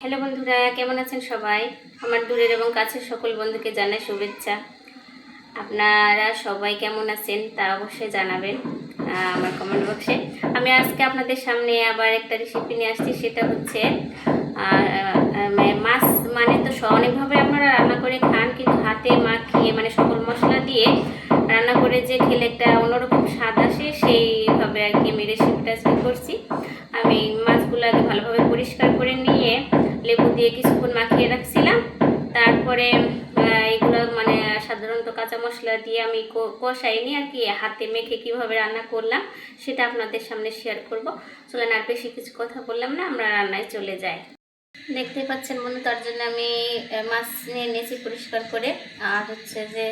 Hello বন্ধুরা কেমন আছেন সবাই? আমার দূরের এবং কাছের সকল বন্ধুকে জানাই শুভেচ্ছা। আপনারা সবাই কেমন আছেন তা অবশ্যই জানাবেন আমার কমেন্ট বক্সে আমি আজকে আপনাদের সামনে আবার একটা রেসিপি নিয়ে আসছি সেটা হচ্ছে আহ, মাছ মানে তো অনেকভাবে আপনারা রান্না করে খান কিন্তু হাতে মাখিয়ে মানে সকল মশলা দিয়ে রান্না করে যে খেলে একটা অন্যরকম স্বাদ আসে সেইভাবে আর কি আমি রেসিপিটা করছি। আমি মাছগুলো আগে ভালোভাবে পরিষ্কার করে নিয়ে লেবু দিয়ে কিছুক্ষণ মাখিয়ে রাখছিলাম। তারপরে এগুলো মানে সাধারণত কাঁচা মশলা দিয়ে আমি কষাইনি আর কি, হাতে মেখে কীভাবে রান্না করলাম সেটা আপনাদের সামনে শেয়ার করব। চলেন আর বেশি কিছু কথা বললাম না, আমরা রান্নায় চলে যাই। দেখতে পাচ্ছেন বন্ধু তার জন্য আমি মাছ নিয়ে নিয়েছি পরিষ্কার করে। আর হচ্ছে যে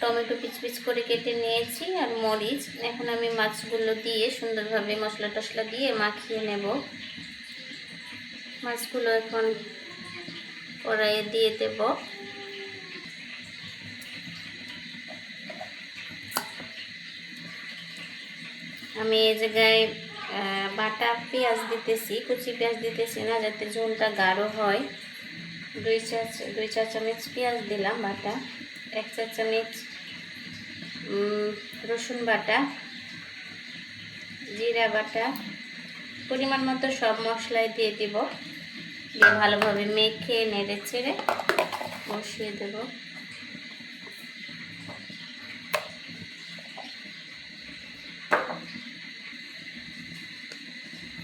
টমেটো পিচ পিচ করে কেটে নিয়েছি আর মরিচ। এখন আমি মাছগুলো দিয়ে সুন্দরভাবে মশলা টশলা দিয়ে মাখিয়ে নেব। মাছগুলো এখন কড়াইয়ে দিয়ে দেব। আমি এই জায়গায় বাটা পেঁয়াজ দিতেছি, কুচি পেঁয়াজ দিতেছি না, যাতে ঝোলটা গাঢ় হয়। দুই চা দুই চা চামচ পেঁয়াজ দিলাম বাটা, এক চা চামচ রসুন বাটা, জিরা বাটা, পরিমাণ মতো সব মশলাই দিয়ে দিব। দিয়ে ভালোভাবে মেখে, নেড়ে ছেড়ে বসিয়ে দেব।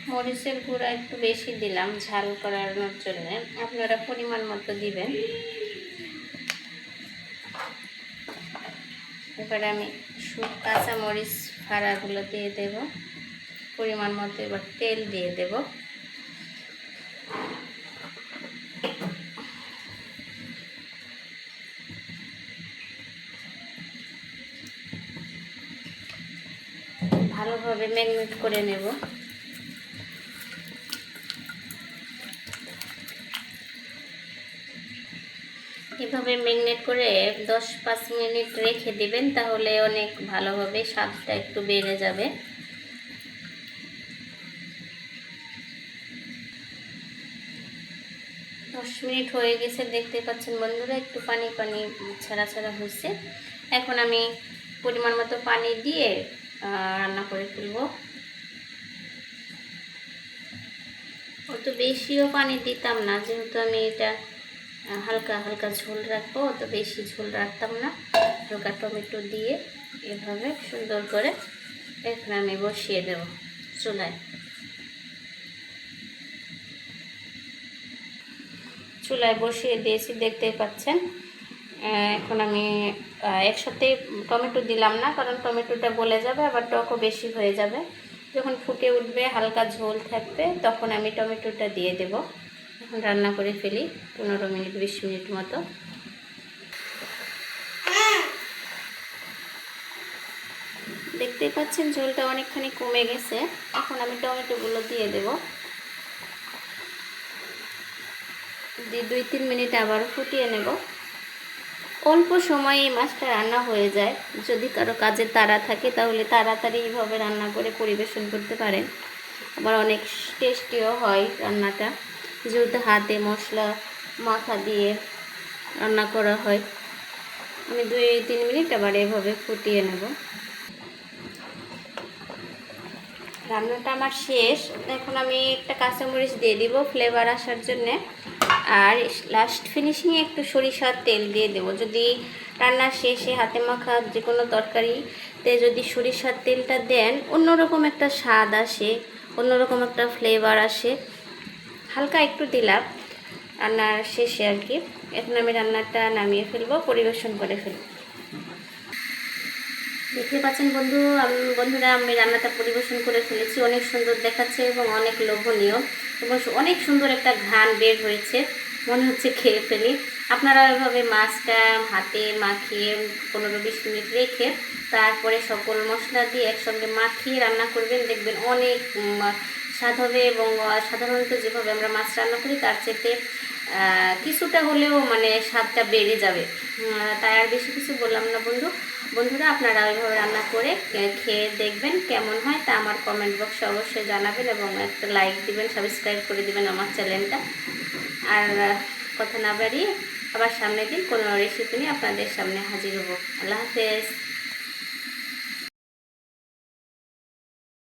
মরিচের গুঁড়া একটু বেশি দিলাম ঝাল করানোর জন্য। আপনারা পরিমাণ মতো দিবেন। এবারে আমি কাঁচা মরিচ ফাড়াগুলো দিয়ে দেব। পরিমাণ মতো এবার তেল দিয়ে দেব। ভালোভাবে ম্যাগনেট করে নেব। এভাবে ম্যাগনেট করে দশ পাঁচ মিনিট রেখে দিবেন, তাহলে অনেক ভালো হবে, স্বাদটা একটু বেড়ে যাবে। দশ মিনিট হয়ে গেছে, দেখতে পাচ্ছেন বন্ধুরা, একটু পানি পানি ছাড়া ছাড়া হয়েছে। এখন আমি পরিমাণ মতো পানি দিয়ে রান্না করে ফেলব অত বেশিও পানি দিতাম না, যেহেতু আমি এটা হালকা হালকা ঝোল রাখব, অত বেশি ঝোল রাখতাম না। হালকা টমেটো দিয়ে এভাবে সুন্দর করে এখন আমি বসিয়ে দেব চুলায়। চুলায় বসিয়ে দিয়েছি, দেখতেই পাচ্ছেন। এখন আমি একসাথে টমেটো দিলাম না, কারণ টমেটোটা গলে যাবে, আবার টকও বেশি হয়ে যাবে। যখন ফুটে উঠবে, হালকা ঝোল থাকবে, তখন আমি টমেটোটা দিয়ে দেব। এখন রান্না করে ফেলি, পনেরো মিনিট, বিশ মিনিট মতো। দেখতেই পাচ্ছেন, ঝোলটা অনেকখানি কমে গেছে। এখন আমি টমেটোগুলো দিয়ে দেব। দিয়ে দুই, তিন মিনিট আবার ফুটিয়ে নেব। অল্প সময়ে এই মাছটা রান্না হয়ে যায়। যদি কারও কাজে তাড়া থাকে, তাহলে তাড়াতাড়ি এইভাবে রান্না করে পরিবেশন করতে পারেন। আবার অনেক টেস্টিও হয় রান্নাটা। যেহেতু হাতে মশলা মাখা দিয়ে রান্না করা হয়। আমি দুই তিন মিনিট আবার এভাবে ফুটিয়ে নেব। রান্নাটা আমার শেষ। এখন আমি একটা কাঁচামরিচ দিয়ে দিব ফ্লেভার আসার জন্যে। আর লাস্ট ফিনিশিংয়ে একটু সরিষার তেল দিয়ে দেবো। যদি রান্নার শেষে হাতে মাখা যে কোনো তরকারিতে যদি সরিষার তেলটা দেন, অন্যরকম একটা স্বাদ আসে, অন্যরকম একটা ফ্লেভার আসে। হালকা একটু দিলাম রান্নার শেষে আর কি। এখন আমি রান্নাটা নামিয়ে ফেলব, পরিবেশন করে ফেলব। দেখতে পাচ্ছেন বন্ধু বন্ধুরা, আমি রান্নাটা পরিবেশন করে ফেলেছি। অনেক সুন্দর দেখাচ্ছে এবং অনেক লোভনীয়। অনেক সুন্দর একটা ঘ্রাণ বের হয়েছে। মনে হচ্ছে খেয়ে ফেলি। আপনারা এভাবে মাছটা হাতে মাখিয়ে পনেরো বিশ মিনিট রেখে তারপরে সকল মশলা দিয়ে একসঙ্গে মাখিয়ে রান্না করবেন। দেখবেন অনেক স্বাদ হবে এবং সাধারণত যেভাবে আমরা মাছ রান্না করি, তার চেয়ে কিছুটা হলেও মানে স্বাদটা বেড়ে যাবে। তাই আর বেশি কিছু বললাম না বন্ধু। বন্ধুরা, আপনারা ওইভাবে রান্না করে খেয়ে দেখবেন কেমন হয় তা আমার কমেন্ট বক্সে অবশ্যই জানাবেন এবং একটা লাইক দিবেন সাবস্ক্রাইব করে দিবেন আমার চ্যানেলটা আর কথা না বাড়িয়ে আবার সামনের দিন কোনো রেসিপি নিয়ে আপনাদের সামনে হাজির হব। আল্লাহ হাফেজ।